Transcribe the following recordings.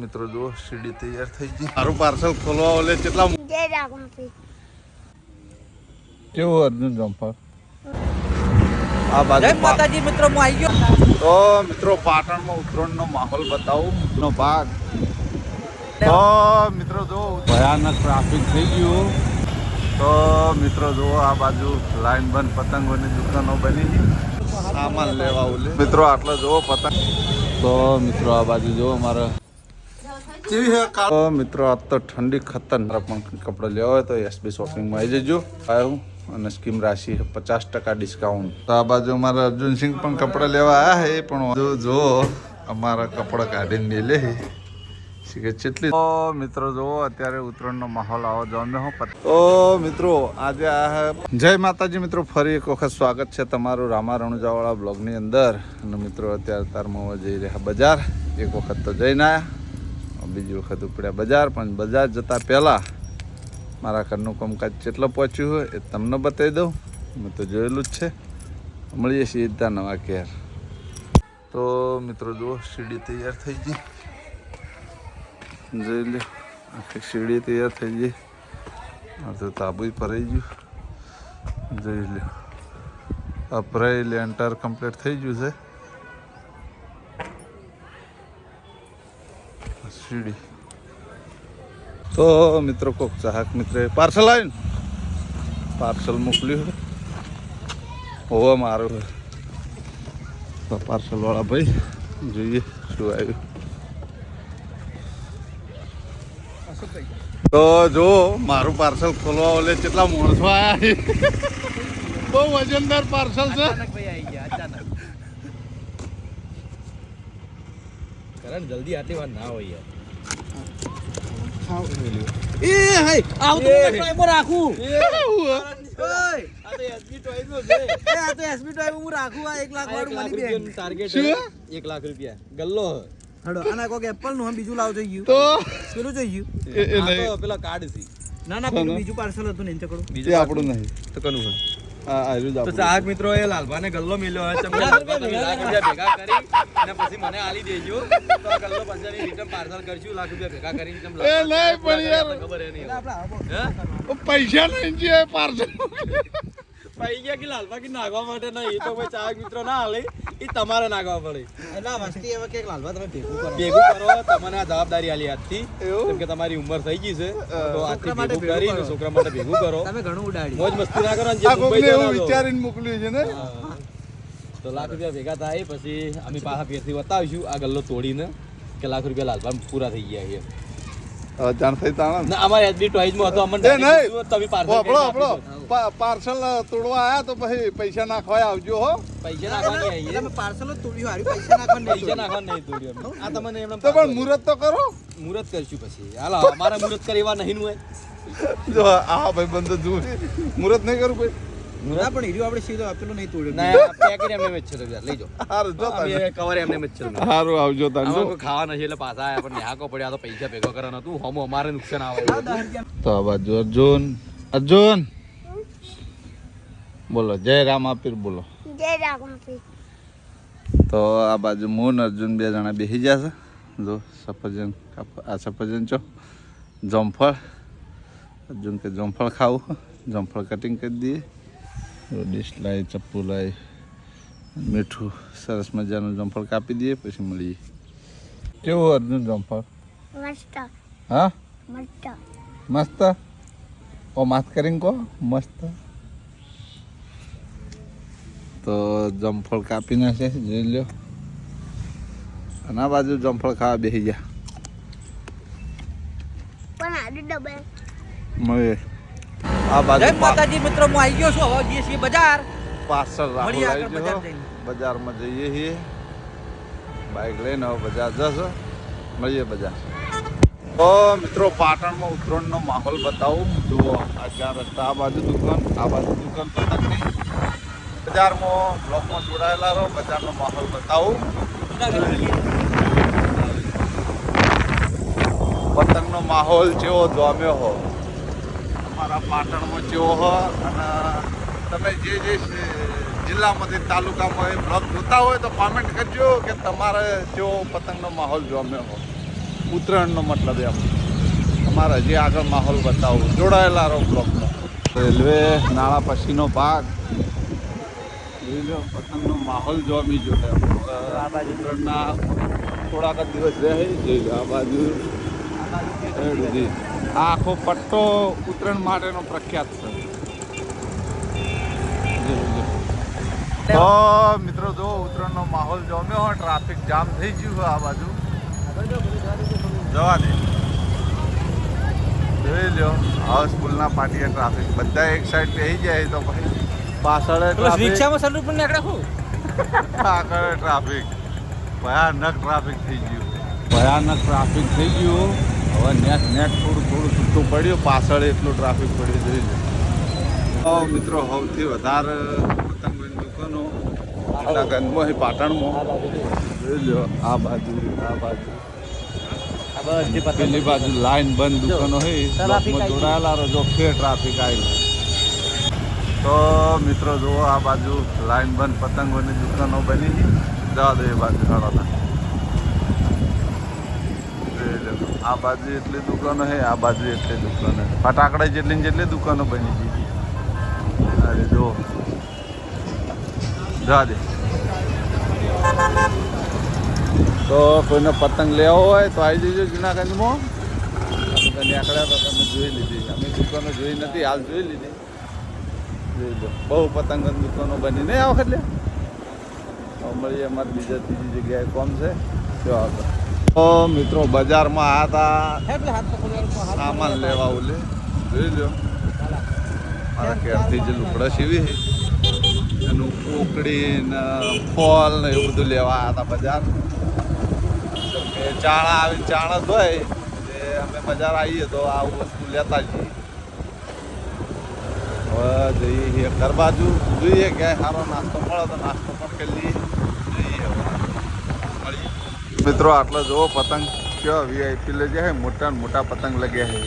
મિત્રો જો સીડી તૈયાર થઈ ગઈ. મારું પાર્સલ ખોલવા ઓલે કેટલા કેવું અર્જુન જમ્પર આ બાજુ માતાજી મિત્રો હું આવી ગયો. તો મિત્રો પાટણમાં ઉત્તરાયણનો માહોલ બતાવું નો ભાગ. તો મિત્રો જો ભયાનક ટ્રાફિક થઈ ગયું. તો મિત્રો જો આ બાજુ લાઈન બંધ પતંગોની દુકાનો બની સામાન લેવા ઓલે. મિત્રો આટલો જો પતંગ તો મિત્રો આ બાજુ જો અમારે કેવી હે મિત્રો આ તો ઠંડી ખતરનાક પણ કપડાં લેવા હોય તો એસબી શોપિંગમાં આવી જજો. આવ્યું અને સ્કીમ રાશિ પચાસ ટકા ડિસ્કાઉન્ટ તો આ બાજુ અમારા અર્જુનસિંહ પણ કપડાં લેવા આવ્યા હે પણ જો, અમારા કપડાં કાઢીને લે કેટલી મિત્રો, જો, અત્યારે ઉત્તરાયણનો માહોલ આવો જોમે હું તો મિત્રો, આજે આ જય માતાજી, મિત્રો, ફરી એક વખત સ્વાગત છે તમારું રામા રણુજાવાળા બ્લોગની અંદર. અને મિત્રો, અત્યારે તારમાં જઈ રહ્યા બજાર. એક વખત તો જઈને આવ્યા બીજી વખત ઉપડ્યા બજાર, પણ બજાર જતા પહેલાં મારા ઘરનું કામકાજ કેટલો પહોંચ્યું હોય એ તમને બતાવી દઉં. મેં તો જોયેલું જ છે. મળીએ સીધા નવા કેર તો મિત્રો જુઓ, સીડી તૈયાર થઈ ગઈ. જોઈ લે, આખી સીડી તૈયાર થઈ ગઈ. તો તાબુ ભરાઈ ગયું. જોઈ લે અપરાઈ લેન્ટર કમ્પ્લીટ થઈ ગયું છે. સીડી તો મિત્રો કોક ચાહક મિત્ર પાર્સલ આવ્યું પાર્સલ મોકલ્યું હોવા મારું તો પાર્સલ વાળા ભાઈ જોઈએ શું આવ્યું. તો જો મારું પાર્સલ ખોલવા ઓલે કેટલા માણસો આવ્યા બહુ વજનદાર પાર્સલ છે. ભાઈ આવી ગયા અચાનક. કરણ જલ્દી આટલી વાર ના હોય યાર. એ હે. આવું તો હું. ટાઈમો રાખું. ઓય આ તો એસબી ટોય નો છે. એ આ તો એસબી ટોય હું રાખું આ 1 લાખ વાળું મની બેંક ટાર્ગેટ શું? છે 1 લાખ રૂપિયા. ગલ્લો હડો આના કોક એપલનું બીજું લાવ થઈ ગયું. તો? પેલું થઈ ગયું. એ એ આ તો પેલા કાર્ડ છે. ના ના પેલું બીજું પાર્સલ હતું ને ચકડું એ આપણું નહીં. તો કનું હોય આ આવ્યું જ તો ચાહક મિત્રો એ લાલભાને ગલ્લો મિલ્યો રૂપિયા ભેગા કરી અને પછી મને આલી દેજો. તો ગલ્લો પછી રિટર્ન પાર્સલ કરશું લાખ રૂપિયા ભેગા કરીને તમે એ નહીં, પણ યાર. ખબર એ નહીં. પૈસા નહીં છે પાર્સલ. કે લાલભા કે નાખવા માટે નહીં? તો કોઈ ચાર મિત્રો ના હાલે. એ તમારે નાખવા પડે. એટલે વસ્તી હવે કે લાલભા તમે ભેગું કરો? ભેગું કરો. તમને આ જવાબદારી આલી આજથી. કેમ કે તમારી ઉંમર થઈ ગઈ છે. તો આજથી ભેગું કરીને છોકરા માટે ભેગું કરો. તમે ઘણું ઉડાડી મોજ મસ્તી ના કરો ને જે મુંબઈ એવું વિચારીને મોકલ્યું છે ને? તો લાખ રૂપિયા ભેગા થાય પછી અમે પાછા ફેરથી બતાવીશું આ ગલ્લો તોડીને કે લાખ રૂપિયા લાલભાઈ પૂરા થઈ ગયા છે. જાણ થઈ તાણા. ના અમારે એસબી ટોઈઝમાં હતો અમને તમે પાર્સલ આપણો આપણો પાર્સલ તોડવા આયા તો પછી પૈસા નાખવા આવજો હો. પૈસા નાખવા આવીએ પાર્સલ તોડ્યું હારી પૈસા નાખવાની પૈસા નાખવા નહીં તોડ્યું આ તમને એમ તો પણ મુહૂર્ત તો કરો. મુહૂર્ત કરશું પછી. હાલો અમારે મુહૂર્ત કરવા નહીં હોય. જો આ ભાઈ બંધ જુએ મુહૂર્ત નહીં કરું ભાઈ ના પણ હીરો આપણે સીધો આપેલો નહીં તોડ્યો. ના પેકેટ એમને મેચ છે તો લઈ જાઓ હારું જો તમે અમે કવર એમને મેચ છે હારું આવજો તાન જો ખાવા નથી એટલે પાછા આયા પણ ન્યાકો પડ્યા તો પૈસા ભેગો કરવાનો હતું. હમો અમારે નુકસાન આવે. તો આ બાજુ અર્જુન. અર્જુન! બોલો જય રામ આપીર બોલો. જય રામાપી તો આ બાજુ હું અર્જુન બે જણા બેસી ગયા છે. જો સફરજન આ સફરજન ચો જમફળ. અર્જુન કે જમફળ ખાવું જમફળ કટિંગ કરી દઈએ. ડીશ લાવી ચપ્પુ લાવી મીઠું સરસ મજાનું જમફળ કાપી દઈએ પછી મળીએ. કેવું અર્જુન જમફળ? મસ્ત. હા? મસ્ત. મસ્ત? ઓ માસ્ક કરીને કહો. મસ્ત. તો જમફળ કાપી નાખે જોઈ લ્યો. અને આ બાજુ જમફળ ખાવા બેસી ગયા. મળીએ આ બાજુ માતાજી મિત્રો હું આવી ગયો છું. હવે જઈએ છીએ બજાર. પાછળ રાહુલ આવી ગયો બજારમાં જઈએ છીએ. બાઇક લઈને હવે બજાર જશો. મળીએ બજાર. તો મિત્રો પાટણમાં ઉત્તરાયણનો માહોલ બતાવું. જુઓ આ ચાર રસ્તા? આ બાજુ દુકાન આ બાજુ દુકાન બજારમાં બ્લોકમાં જોડાયેલા રહો, બજારનો માહોલ બતાવું. પતંગનો માહોલ જેવો જામ્યો હો. અમારા પાટણમાં જેવો હો અને તમે જે જે જિલ્લામાંથી તાલુકામાં એ બ્લોક જોતા હોય તો કોમેન્ટ કરજો કે તમારે જેવો પતંગનો માહોલ જોમ્યો હો. ઉત્તરાયણનો મતલબ એમ. અમારે હજી આગળ માહોલ બતાવો. જોડાયેલા રહો બ્લોકમાં. રેલવે નાળા પછીનો ભાગ. જોઈ લો પતંગનો માહોલ જોવા મી છે. આ બાજુ. ઉત્તરાયણના થોડાક જ દિવસ રહે જઈ લો આ બાજુ. આ આખો પટ્ટો ઉત્તરાયણ માટેનો પ્રખ્યાત છે. તો મિત્રો જો ઉત્તરાયણનો માહોલ જોમ્યો હોય ટ્રાફિક જામ થઈ ગયું હોય આ બાજુ. જવા દે. જોઈ લ્યો હાઉસફુલના પાટીએ ટ્રાફિક. બધા એક સાઈડ પહે જાય તો પછી. પાછળ ટ્રાફિક રિક્ષામાં સલૂટ પણ નીકળે હું આગળ ટ્રાફિક ભયાનક ટ્રાફિક થઈ ગયું. ભયાનક ટ્રાફિક થઈ ગયું. હવે નેટ નેટ થોડું થોડું છૂટું પડ્યું. પાછળ એટલું ટ્રાફિક પડ્યું જોઈ લો. મિત્રો સૌથી વધારે પતંગની દુકાનો આટલા ગંદમાં પાટણમાં. જોઈ લો આ બાજુ આ બાજુ. પેલી બાજુ લાઈન બંધ દુકાનો હે આવી જોડાયેલા જો ફેર ટ્રાફિક આવેલું. તો મિત્રો જુઓ આ બાજુ લાઈન બંધ પતંગોની દુકાનો બની જવા દો એ બાજુ હળોના આ બાજુ એટલી દુકાનો છે, આ બાજુ એટલી દુકાનો ફટાકડા જેટલી જેટલી દુકાનો બની છે. અરે જુઓ. જવા દે. તો કોઈને પતંગ લેવો હોય તો આવી જજો જુનાગંજમાં. અમે નીકળ્યા તો તમે જોઈ લીધી. અમે દુકાનો જોઈ નથી, હાલ જોઈ લીધી. બહુ પતંગ દુકાનો બની. નહીં આ વખત લે. મળીએ અમારે બીજા ત્રીજી જગ્યાએ. કોમ છે? જો આવતો તો. મિત્રો બજારમાં હતા સામાન લેવા ઉલે. જોઈ લો મારા ઘેરથી જે લુકડા સીવી એનું કોકડી ને ફોલ ને એવું બધું લેવા હતા બજાર. ચાણા આવી ચાણા તે અમે બજાર આવીએ તો આવું વસ્તુ લેતા જઈએ. હવે જઈએ છીએ. ઘર બાજુ જોઈએ ક્યાંય સારો નાસ્તો મળે તો નાસ્તો પણ કરી લઈએ. જોઈએ હવે. મિત્રો આટલો જોવો પતંગ. કયો વીઆઈપી લઈ જાય મોટા મોટા પતંગ લગ્યા છે.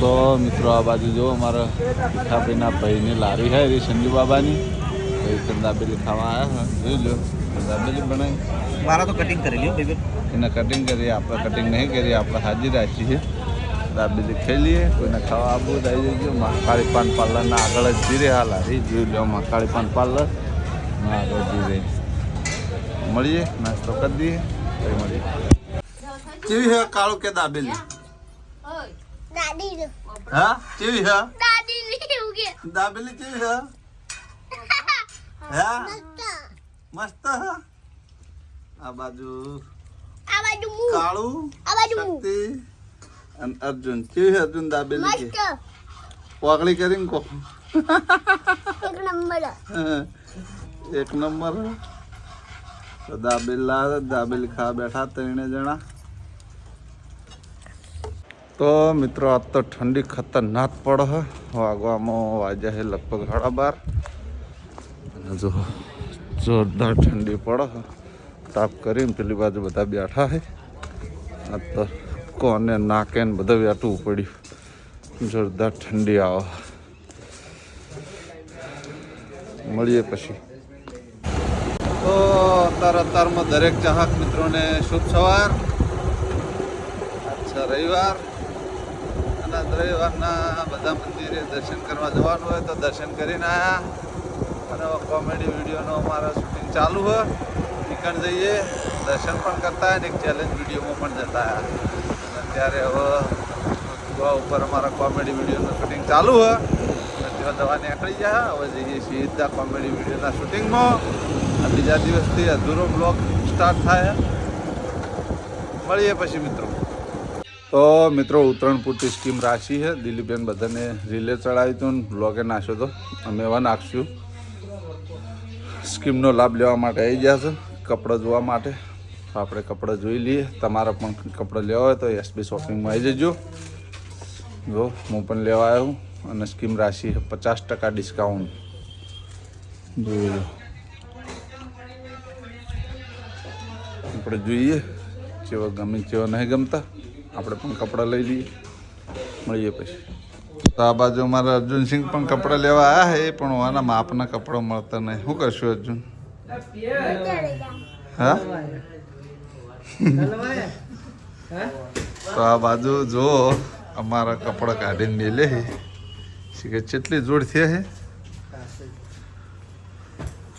તો મિત્રો આ બાજુ જોવો મારા મીઠાભાઈના ભાઈની લારી છે સંજુ બાબાની. કંદાબેલી ખાવા આવ્યા છે. જોઈ લો કંદાબેલી બનાવી. મારા તો કટિંગ કરી લ્યો એને કટિંગ કરી આપણે કટિંગ નહીં કરી આપણે હાજર રાખી છીએ દાબેલી ખાઈ લઈએ કોઈને ખાવા આપવું તો આવી જજો. મહાકાળી પાન પાર્લરના આગળ જ જીરે હાલ. આવી જોઈ લો મહાકાળી પાન પાર્લર. આગળ જીરે. મળીએ નાસ્તો કરી દઈએ. પછી મળીએ. કેવી હે કાળું કે દાબેલી. હા? કેવી હે? દાબેલી કેવી હે? હા? મસ્ત. હે? આ બાજુ આ બાજુ કાળું આ બાજુ અને અર્જુન કેવી હે અર્જુન દાબેલી મસ્ત. વાગળી કરીને કો એક નંબર. એક નંબર. તો દાબેલી દાબેલી ખાવા બેઠા ત્રણે જણા. તો મિત્રો આજ તો ઠંડી ખતરનાક પડ હે. વાગવામાં વાગ્યા છે લગભગ સાડા બાર. અને જો જોરદાર ઠંડી પડ હે. તાપ કરીને પેલી બાજુ બધા બેઠા છે આ તો કોને નાકે ને બધા બેઠવું પડ્યું. જોરદાર ઠંડી આવે. મળીએ પછી. તો અત્યારે અત્યારમાં દરેક ચાહક મિત્રોને શુભ સવાર. અચ્છા રવિવાર. અને રવિવારના બધા મંદિરે દર્શન કરવા જવાનું હોય તો દર્શન કરીને આવ્યા અને કોમેડી વિડીયોનો અમારા શૂટિંગ ચાલુ હોય. નીકળ જઈએ. દર્શન પણ કરતા અને એક ચેલેન્જ વિડીયોમાં પણ જતા આવ્યા અને અત્યારે હવે ગોવા ઉપર અમારા કોમેડી વિડીયોનું શૂટિંગ ચાલુ અને ત્યાં દવા નીકળી જાય, હવે જઈએ સીધા કોમેડી વિડીયોના શૂટિંગમાં બીજા દિવસથી અધૂરો બ્લોગ સ્ટાર્ટ થાય. મળીએ પછી મિત્રો. તો મિત્રો ઉત્તરાયણ પૂરતી સ્કીમ રાખી છે. દિલીપબેન બધાને રિલે ચડાવી ને બ્લોગે નાખ્યો તો. અમે એવા નાખશું. સ્કીમનો લાભ લેવા માટે આવી ગયા છે, કપડાં જોવા માટે. આપણે કપડાં જોઈ લઈએ. તમારા પણ કપડાં લેવા હોય તો એસબી શોપિંગમાં આવી જજો. જો, હું પણ લેવા આવ્યો અને સ્કીમ રાશિ પચાસ ટકા ડિસ્કાઉન્ટ. જોઈએ આપણે જોઈએ જેવા ગમે જેવો નહીં ગમતા. આપણે પણ કપડાં લઈ લઈએ. મળીએ પછી. તો આ બાજુ મારા અર્જુનસિંહ પણ કપડાં લેવા આવ્યા છે, પણ આના માપના કપડાં મળતા નહીં. શું કરશું અર્જુન? હા? તો આ બાજુ જો અમારા કપડા કાઢીને મેલે કે કેટલી જોડ છે હે.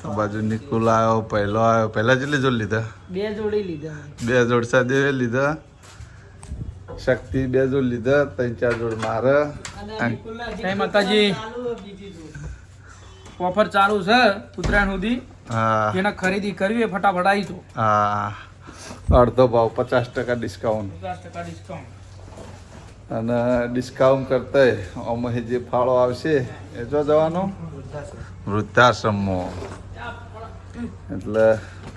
આ બાજુ નિકુલ આવ્યો પહેલો આવ્યો. પહેલા કેટલી જોડ લીધા? બે જોડી લીધા. બે જોડ સાદેવે લીધા. શક્તિ બે જોડ લીધા ત્રણ ચાર જોડ મારે. માતાજી. ઓફર ચાલુ છે ઉત્તરાયણ સુધી. હા. એને ખરીદી કરવી ફટાફટ આવી તો હા. અડધો ભાવ પચાસ ટકા ડિસ્કાઉન્ટ પચાસ ટકા ડિસ્કાઉન્ટ અને ડિસ્કાઉન્ટ કરતા અમે જે ફાળો આવશે એ જો જવાનો? વૃદ્ધાશ્રમમાં એટલે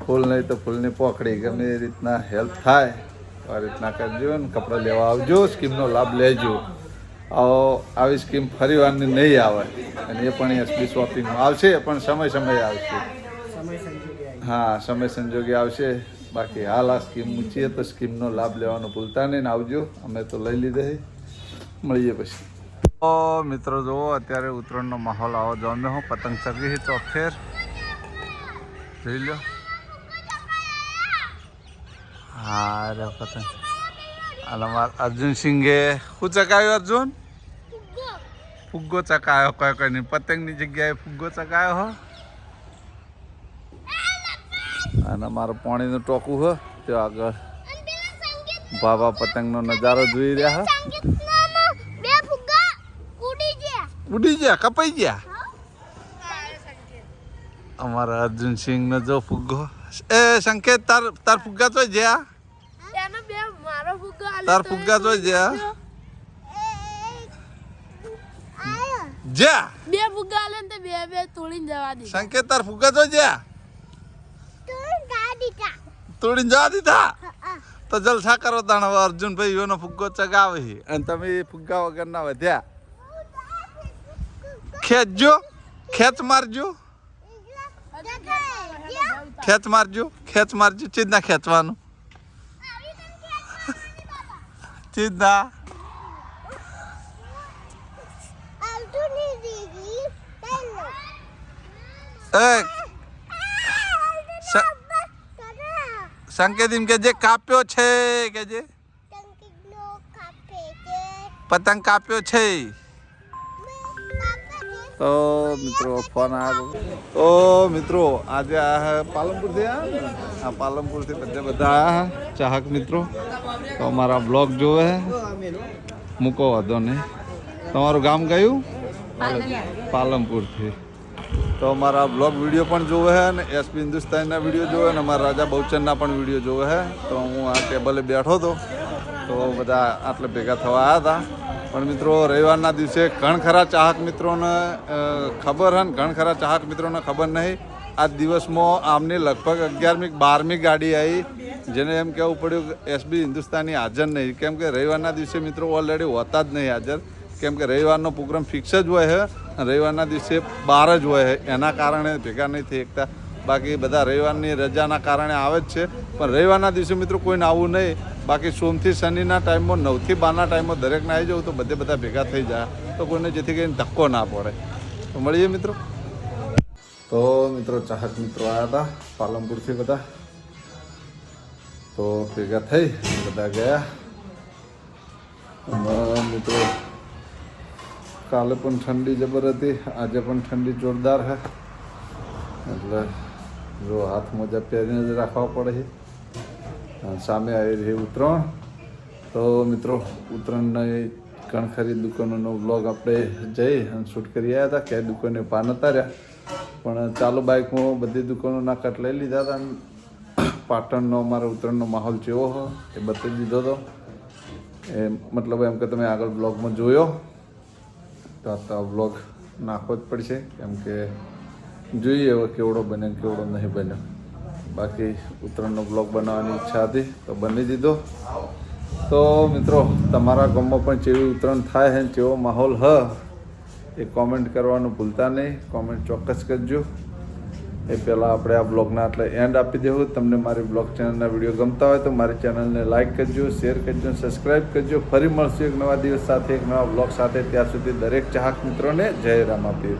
ફૂલ નહીં તો ફૂલની પોખડી ગમે એ રીતના હેલ્પ થાય આ રીતના કરજો ને કપડાં લેવા આવજો સ્કીમનો લાભ લેજો. આવો આવી સ્કીમ ફરી વારની નહીં આવે. અને એ પણ એસબી શોપિંગમાં આવશે પણ સમય સમયે આવશે. હા સમય સંજોગે આવશે. બાકી હાલ આ સ્કીમ મૂકીએ તો સ્કીમનો લાભ લેવાનો ભૂલતા નહીં ને આવજો. અમે તો લઈ લીધે મળીએ પછી. તો મિત્રો જુઓ અત્યારે ઉત્તરાયણનો માહોલ આવો જોમે હું. પતંગ ચગી તો ફેર જોઈ લો. હા રે પતંગ. અલમાર અર્જુન સિંઘે શું ચકાવ્યો અર્જુન? ફુગ્ગો. ચકાયો કયો કઈ નહીં. પતંગની જગ્યાએ ફુગ્ગો ચકાયો હો. અને મારું પાણીનું ટોકું હ ત્યાં આગળ બાબા પતંગનો નજારો જોઈ રહ્યા ઉડી ગયા કપાઈ ગયા. અમારા અર્જુન સિંહ નો જો ફુગ્ગો. એ સંકેત તાર તાર ફુગ્ગા તો જ્યાં તાર ફુગ્ગા તો જ્યાં જ્યાં? બે ફુગ્ગા લે બે બે તોડીને જવા દે. સંકેત તાર ફુગ્ગા તો જ્યાં તોડીને જવા દીધા તો જલસા કરો તાણ હવે અર્જુનભાઈ યોનો ફુગ્ગો ચગાવે અને તમે એ ફુગ્ગા વગરના વધ્યા. ખેંચજો. ખેંચ મારજો. ખેંચ મારજો. ખેંચ મારજો. ચીજના ખેંચવાનું. ચીજના. એ સંકેત એમ કે જે કાપ્યો છે કે જે? પતંગ કાપ્યો છે. તો મિત્રો ફોન આવ્યો તો મિત્રો આજે આ હે પાલનપુરથી આ ને? આ પાલનપુરથી બધા બધા આયા હે, ચાહક મિત્રો. તો અમારા બ્લોગ જોવે હે. મૂકો વાંધો નહીં. તમારું ગામ કયું? પાલનપુરથી. તો અમારા બ્લોગ વીડિયો પણ જોવે છે અને એસપી હિન્દુસ્તાનના વીડિયો જોવે અને અમારા રાજા બહુચનના પણ વીડિયો જોવે છે તો હું આ ટેબલે બેઠો હતો. તો બધા આટલે ભેગા થવા આવ્યા હતા. પણ મિત્રો, રવિવારના દિવસે ઘણ ખરા ચાહક મિત્રોને ખબર હે ને, ઘણ ખરા ચાહક મિત્રોને ખબર નહીં. આ દિવસમાં આમની લગભગ અગિયારમી, બારમી ગાડી આવી જેને એમ કહેવું પડ્યું કે એસબી હિન્દુસ્તાની હાજર નહીં. કેમ કે રવિવારના દિવસે મિત્રો ઓલરેડી હોતા જ નહીં હાજર. કેમ કે રવિવારનો પ્રોગ્રામ ફિક્સ જ હોય છે રવિવારના દિવસે બાર જ હોય છે. એના કારણે ભેગા નહીં થઈ શકતા. બાકી બધા રવિવારની રજાના કારણે આવે જ છે. પણ રવિવારના દિવસે મિત્રો કોઈને આવવું નહીં. બાકી સોમથી શનિના ટાઈમમાં, નવથી બારના ટાઈમમાં દરેકને આવી જવું તો બધે બધા ભેગા થઈ જાય. તો કોઈને જેથી કરીને ધક્કો ના પડે. તો મળીએ મિત્રો. તો મિત્રો ચાહક મિત્રો આવ્યા હતા, પાલનપુરથી બધા. તો ભેગા થઈ, બધા ગયા. મિત્રો કાલે પણ ઠંડી જબર હતી, આજે પણ ઠંડી જોરદાર છે એટલે જો હાથ મોજા પહેરીને જ રાખવા પડે છે. સામે આવી રહી ઉત્તરાયણ તો મિત્રો ઉત્તરાયણની કણખરી દુકાનોનો બ્લોગ આપણે જઈ અને શૂટ કરી આવ્યા હતા, ક્યાંય દુકાને પાન રહ્યા. પણ ચાલુ બાઇકમાં બધી દુકાનોના કટ લઈ લીધા હતા અને પાટણનો અમારો ઉત્તરાયણનો માહોલ જેવો હો, એ બતાવી દીધો હતો. એ મતલબ એમ કે તમે આગળ બ્લોગમાં જોયો. તો આ તો બ્લોગ નાખવો જ પડશે. કેમ કે જોઈએ હવે કેવડો બને કેવડો નહીં બન્યો બાકી ઉત્તરાયણનો બ્લોગ બનાવવાની ઈચ્છા હતી તો બની દીધો. તો મિત્રો, તમારા ગામમાં પણ જેવી ઉત્તરાયણ થાય છે જેવો માહોલ હ, એ કોમેન્ટ કરવાનું ભૂલતા નહીં. કોમેન્ટ ચોક્કસ કરજો. એ પહેલાં આપણે આ બ્લોગના એટલે એન્ડ આપી દેવું. તમને મારી બ્લોગ ચેનલના વીડિયો ગમતા હોય તો મારી ચેનલને લાઇક કરજો શેર કરજો સબસ્ક્રાઇબ કરજો. ફરી મળશું એક નવા દિવસ સાથે, એક નવા બ્લોગ સાથે. ત્યાં સુધી દરેક ચાહક મિત્રોને જય રામાપીર.